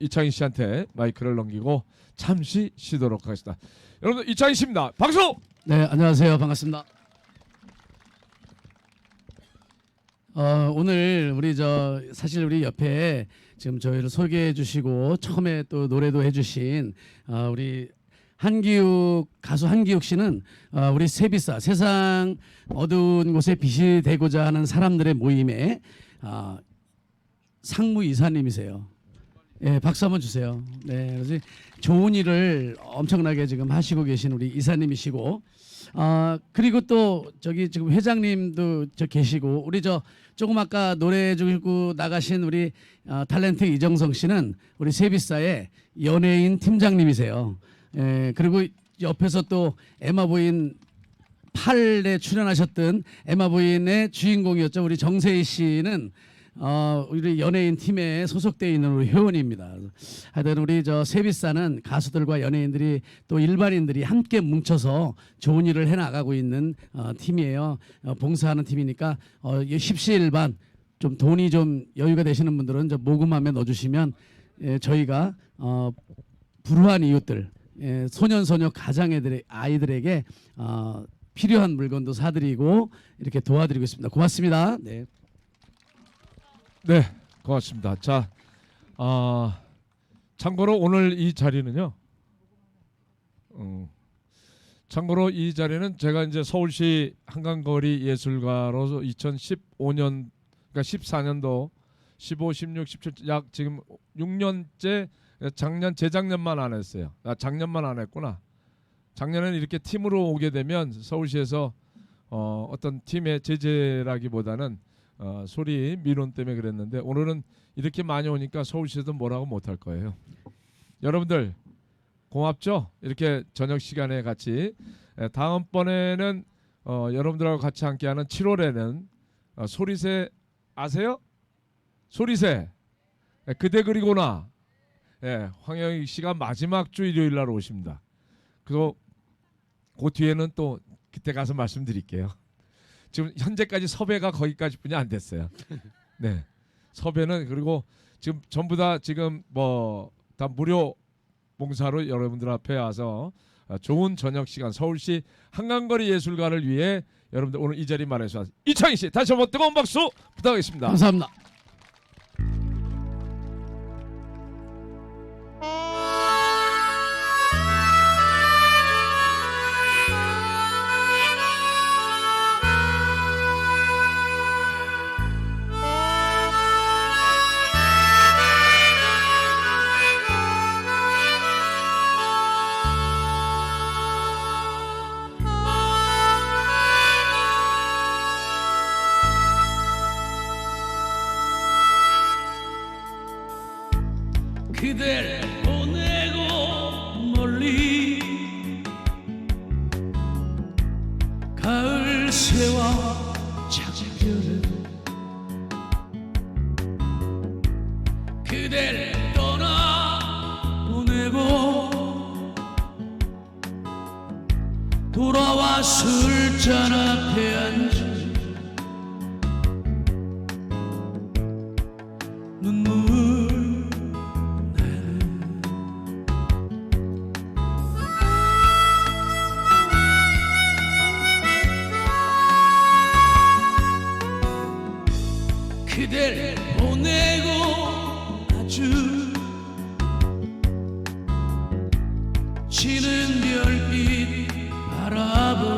이창희 씨한테 마이크를 넘기고 잠시 쉬도록 하겠습니다. 여러분 이창희 씨입니다. 박수. 네, 안녕하세요. 반갑습니다. 어, 오늘 우리 저 사실 우리 옆에 지금 저희를 소개해 주시고 처음에 또 노래도 해 주신 어, 우리 한기욱 가수 한기욱 씨는 어, 우리 세비사 세상 어두운 곳에 빛이 되고자 하는 사람들의 모임에 어, 상무 이사님이세요. 예, 박수 한번 주세요. 네, 그래서 좋은 일을 엄청나게 지금 하시고 계신 우리 이사님이시고, 아 그리고 또 저기 지금 회장님도 저 계시고, 우리 저 조금 아까 노래 주고 나가신 우리 어, 탤런트 이정성 씨는 우리 세비사의 연예인 팀장님이세요. 예, 그리고 옆에서 또 에마 부인 8에 출연하셨던 에마 부인의 주인공이었죠. 우리 정세희 씨는 어, 우리 연예인 팀에 소속되어 있는 우리 회원입니다. 하여튼 우리 저 세비사는 가수들과 연예인들이 또 일반인들이 함께 뭉쳐서 좋은 일을 해 나가고 있는 어, 팀이에요. 어, 봉사하는 팀이니까 어, 이 십시일반 좀 돈이 좀 여유가 되시는 분들은 저 모금함에 넣어주시면 예, 저희가 어, 불우한 이웃들 예, 소년 소녀 가장애들 아이들에게 어, 필요한 물건도 사드리고 이렇게 도와드리고 있습니다. 고맙습니다. 네. 네, 고맙습니다. 자, 아 참고로 오늘 이 자리는요. 음, 참고로 이 자리는 제가 이제 서울시 한강거리 예술가로서 2015년 그러니까 14년도 15, 16, 17, 약 지금 6년째 작년 재작년만 안 했어요. 아, 작년만 안 했구나. 작년에는 이렇게 팀으로 오게 되면 서울시에서 어, 어떤 팀의 제재라기보다는 어, 소리 민원 때문에 그랬는데 오늘은 이렇게 많이 오니까 서울시에서 뭐라고 못할 거예요. 여러분들 고맙죠? 이렇게 저녁 시간에 같이 에, 다음번에는 어, 여러분들하고 같이 함께하는 7월에는 어, 소리새 아세요? 소리새 에, 그대 그리고나 예, 황영익 씨가 마지막 주 일요일 날 오십니다. 그리고 그 뒤에는 또 그때 가서 말씀드릴게요. 지금 현재까지 섭외가 거기까지뿐이 안 됐어요. 네, 섭외는 그리고 지금 전부 다 지금 뭐 다 무료 봉사로 여러분들 앞에 와서 아, 좋은 저녁 시간 서울시 한강거리 예술가를 위해 여러분들 오늘 이 자리 마련해서 이창희 씨 다시 한번 뜨거운 박수 부탁하겠습니다. 감사합니다. 그댈 보내고 멀리 가을 새와 작별을 그댈 떠나 보내고 돌아와 술잔 앞에 앉아 보내고 아주 지는 별빛 바라볼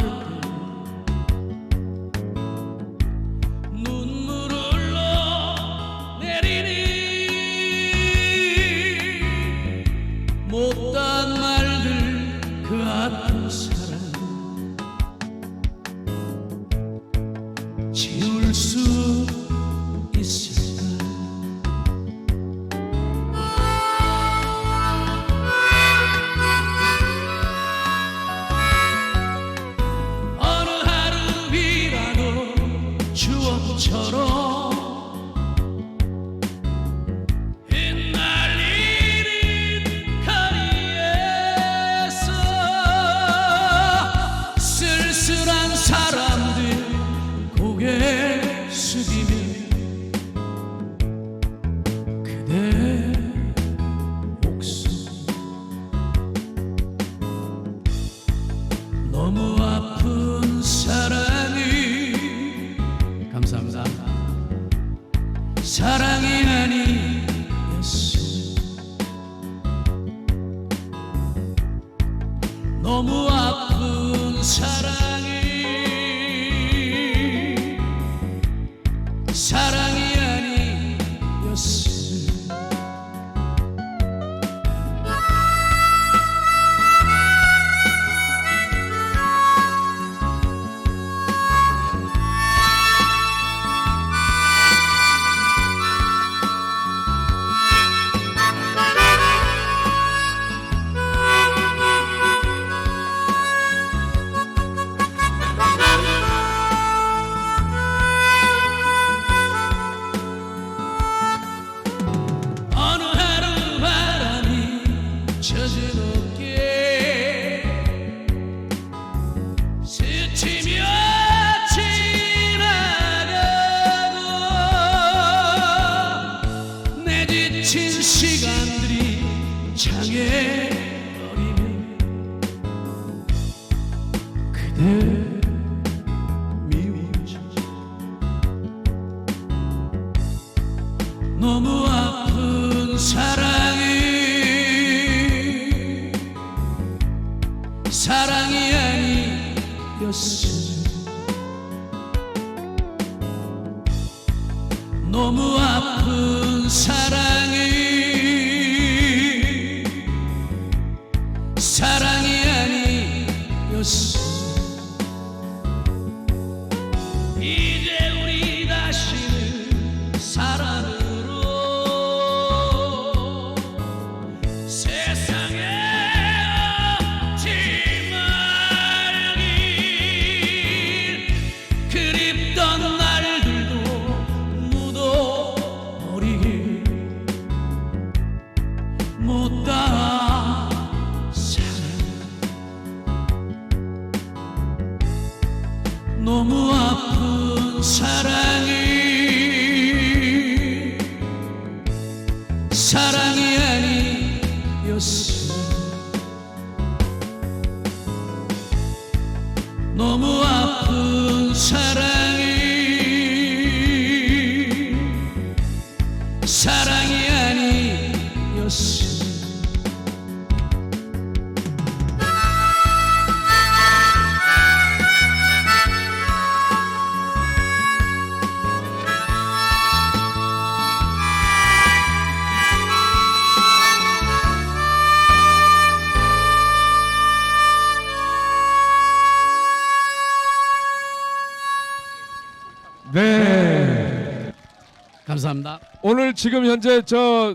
감사합니다. 오늘 지금 현재 저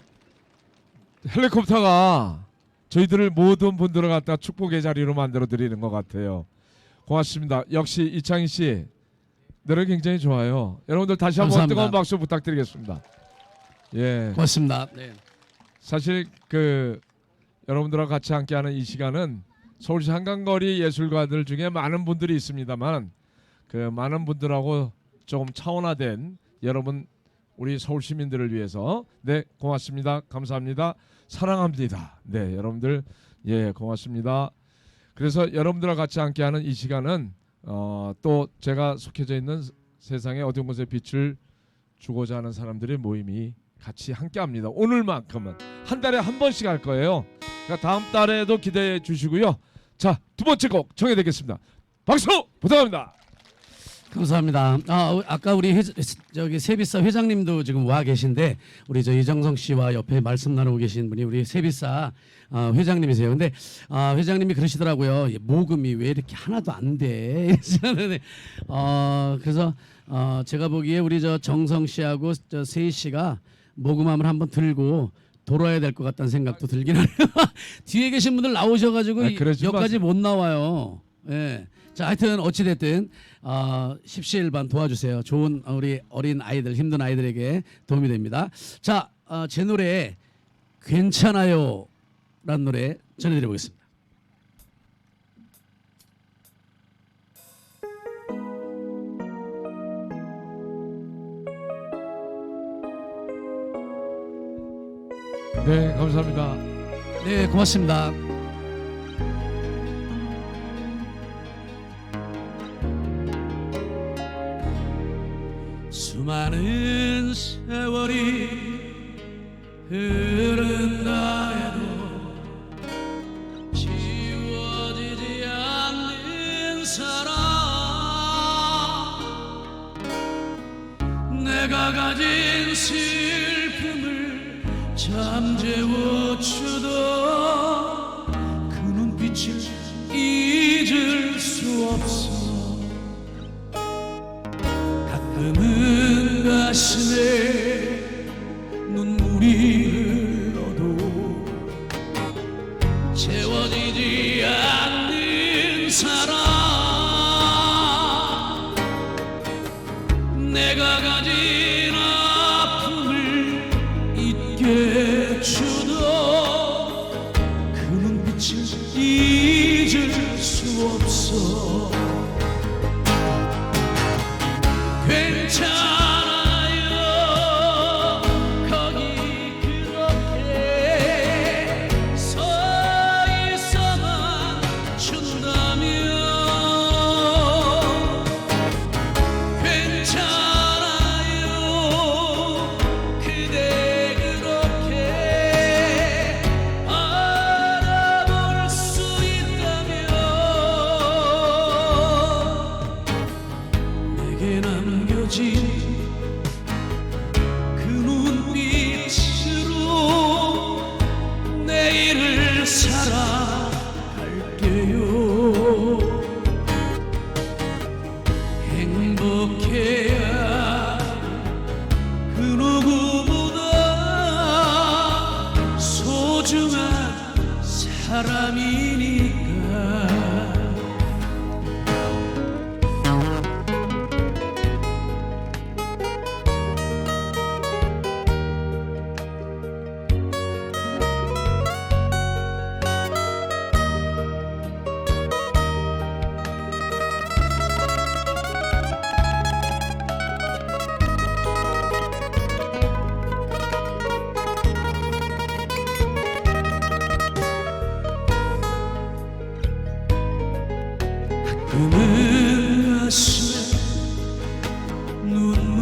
헬리콥터가 저희들을 모든 분들을 갖다 축복의 자리로 만들어 드리는 것 같아요. 고맙습니다. 역시 이창희 씨 노래 굉장히 좋아요. 여러분들 다시 한번 감사합니다. 뜨거운 박수 부탁드리겠습니다. 예. 고맙습니다. 네. 사실 그 여러분들과 같이 함께하는 이 시간은 서울시 한강거리 예술가들 중에 많은 분들이 있습니다만 그 많은 분들하고 조금 차원화된 여러분 우리 서울 시민들을 위해서 네 고맙습니다 감사합니다 사랑합니다 네 여러분들 예 고맙습니다 그래서 여러분들과 같이 함께하는 이 시간은 어, 또 제가 속해져 있는 세상의 어두운 곳에 빛을 주고자 하는 사람들의 모임이 같이 함께합니다. 오늘만큼은 한 달에 한 번씩 할 거예요. 그러니까 다음 달에도 기대해 주시고요. 자 두 번째 곡 정해되겠습니다. 박수 부탁합니다. 감사합니다. 아, 어, 아까 우리 회, 저기 세비사 회장님도 지금 와 계신데 우리 저 이정성 씨와 옆에 말씀 나누고 계신 분이 우리 세비사 아, 회장님이세요. 근데 아, 회장님이 그러시더라고요. 이 모금이 왜 이렇게 하나도 안 돼? 어, 그래서 어, 제가 보기에 우리 저 정성 씨하고 저 세희 씨가 모금함을 한번 들고 돌아야 될 것 같다는 생각도 들긴 하네요. 뒤에 계신 분들 나오셔가지고 아, 여기까지 못 나와요. 예. 자, 하여튼 어찌 됐든 어, 십시일반 도와주세요. 좋은 우리 어린 아이들, 힘든 아이들에게 도움이 됩니다. 자, 어, 제 노래 괜찮아요 라는 노래 전해드려보겠습니다. 네 감사합니다. 네, 고맙습니다. 수많은 세월이 흐른다 해도 지워지지 않는 사랑. 내가 가진 슬픔을 잠재워주던 그 눈빛을 잊을 Oh. 去。luôn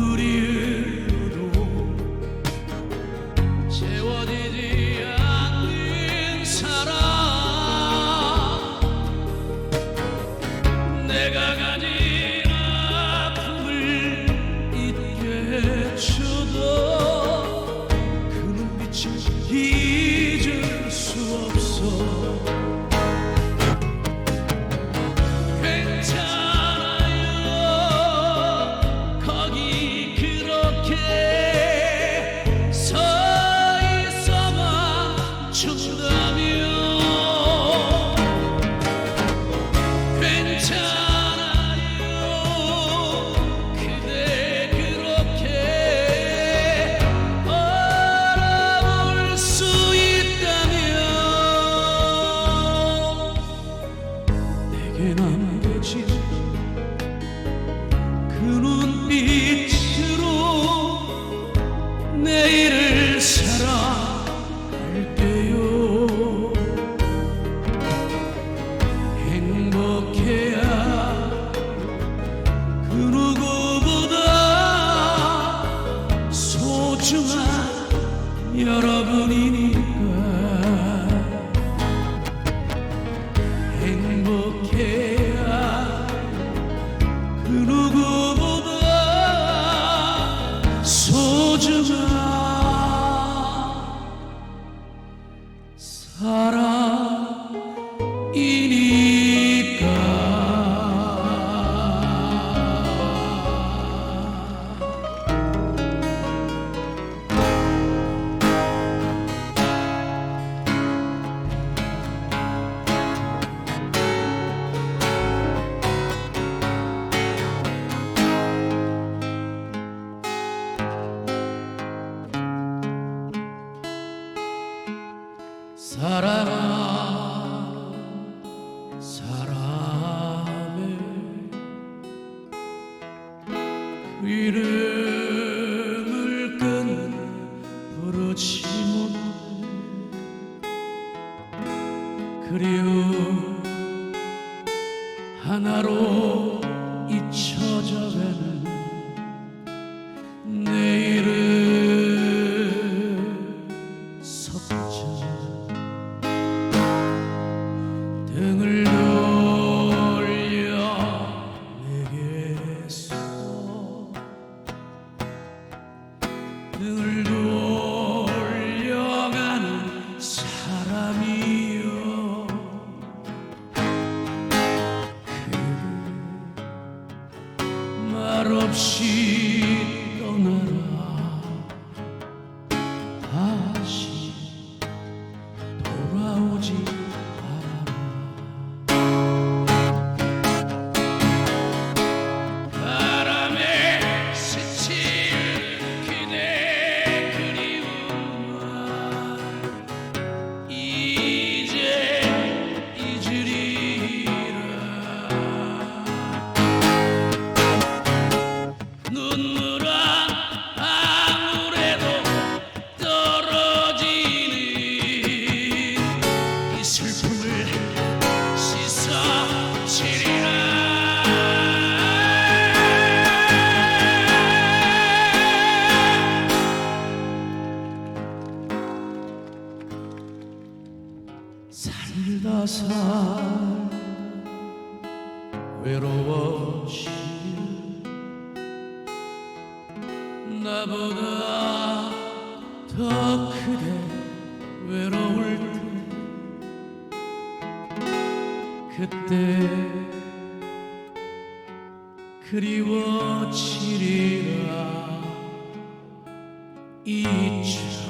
사랑이니 그리움 하나로 잊혀져 가는 나보다 더 크게 외로울 때 그때 그리워지리라 잊혀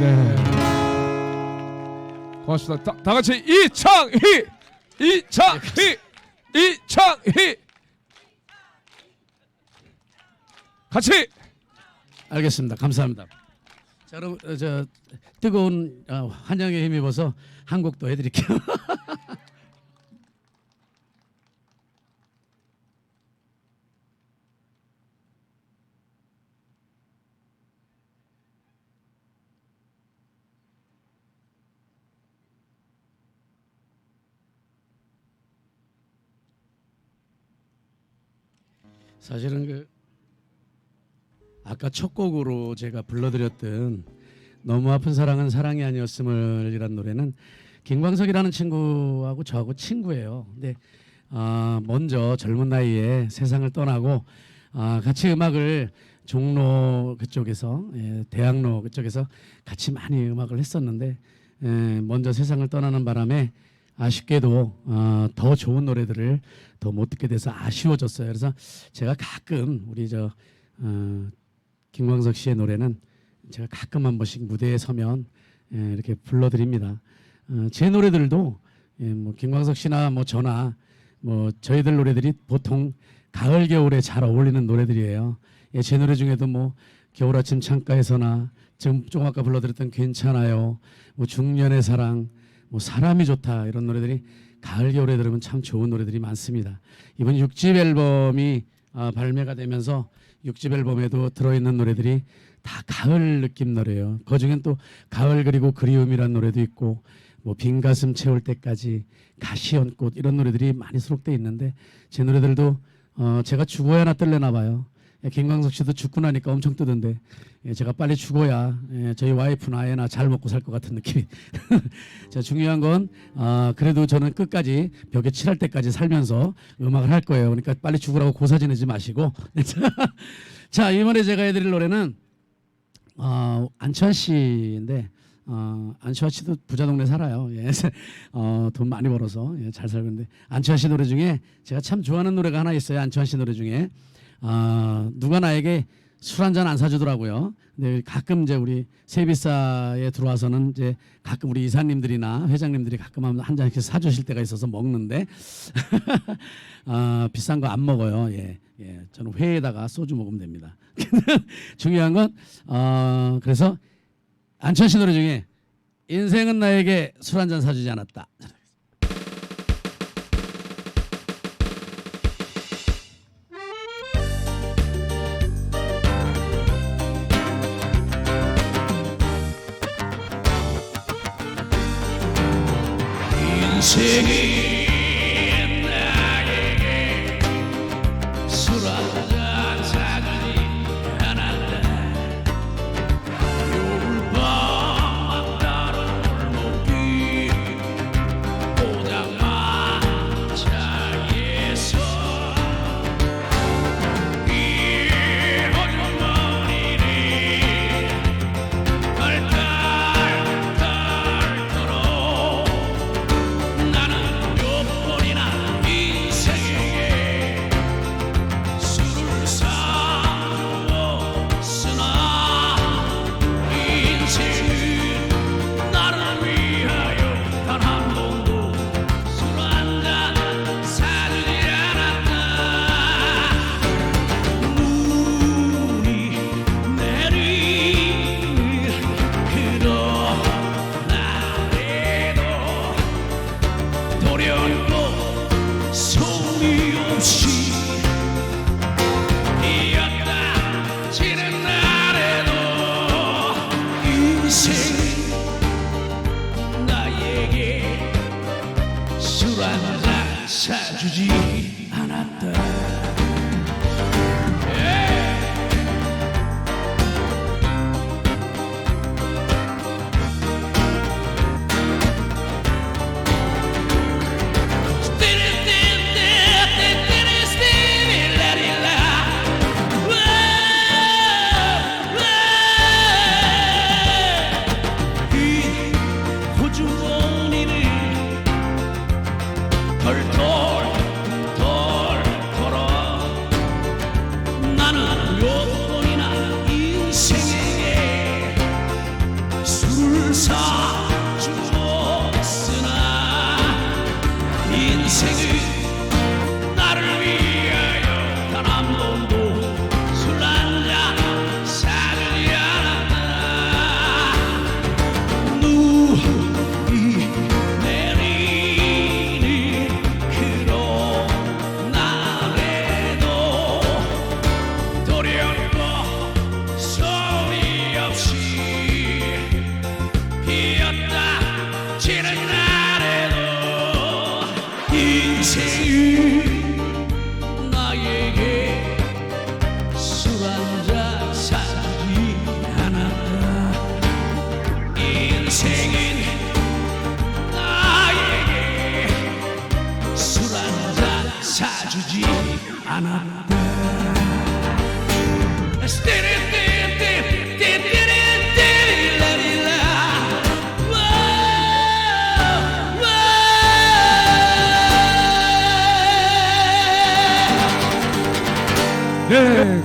네. 고맙습니다. 다, 다 같이 이창희, 이창희, 이창희. 같이. 알겠습니다. 감사합니다. 자, 여러분 어, 저 뜨거운 어, 환영에 힘입어서 한곡더 해드릴게요. 사실은 그 아까 첫 곡으로 제가 불러드렸던 너무 아픈 사랑은 사랑이 아니었음을이란 노래는 김광석이라는 친구하고 저하고 친구예요. 근데 아, 먼저 젊은 나이에 세상을 떠나고 아, 같이 음악을 종로 그쪽에서 예, 대학로 그쪽에서 같이 많이 음악을 했었는데 예, 먼저 세상을 떠나는 바람에 아쉽게도 어, 더 좋은 노래들을 더 못 듣게 돼서 아쉬워졌어요. 그래서 제가 가끔 우리 저 어, 김광석 씨의 노래는 제가 가끔 한 번씩 무대에 서면 예, 이렇게 불러드립니다. 어, 제 노래들도 예, 뭐 김광석 씨나 뭐 저나 뭐 저희들 노래들이 보통 가을 겨울에 잘 어울리는 노래들이에요. 예, 제 노래 중에도 뭐 겨울 아침 창가에서나 지금 좀 아까 불러드렸던 괜찮아요, 뭐 중년의 사랑, 뭐 사람이 좋다 이런 노래들이 가을 겨울에 들으면 참 좋은 노래들이 많습니다. 이번 6집 앨범이 아, 발매가 되면서 6집 앨범에도 들어있는 노래들이 다 가을 느낌 노래예요. 그 중엔 또 가을 그리고 그리움이란 노래도 있고 뭐 빈 가슴 채울 때까지 가시연꽃 이런 노래들이 많이 수록돼 있는데 제 노래들도 어, 제가 죽어야 나 뜰래나 봐요. 예, 김광석 씨도 죽고 나니까 엄청 뜨던데 예, 제가 빨리 죽어야 예, 저희 와이프나 애나 잘 먹고 살 것 같은 느낌이. 자 중요한 건 아, 그래도 저는 끝까지 벽에 칠할 때까지 살면서 음악을 할 거예요. 그러니까 빨리 죽으라고 고사 지내지 마시고. 자 이번에 제가 해드릴 노래는 어, 안치환 씨인데 어, 안치환 씨도 부자 동네 살아요. 예. 어, 돈 많이 벌어서 예, 잘 살고 있는데 안치환 씨 노래 중에 제가 참 좋아하는 노래가 하나 있어요. 안치환 씨 노래 중에 아, 누가 나에게 술 한 잔 안 사주더라고요. 근데 가끔 이제 우리 세비사에 들어와서는 이제 가끔 우리 이사님들이나 회장님들이 가끔 한 잔씩 사주실 때가 있어서 먹는데 아, 비싼 거 안 먹어요. 예, 예, 저는 회에다가 소주 먹으면 됩니다. 중요한 건 어, 그래서 씨 노래 중에 인생은 나에게 술 한 잔 사주지 않았다. 인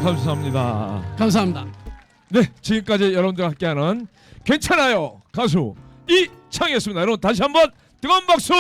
감사합니다. 감사합니다. 네, 지금까지 여러분들과 함께하는 괜찮아요 가수 이창이었습니다. 여러분 다시 한번 뜨거운 박수.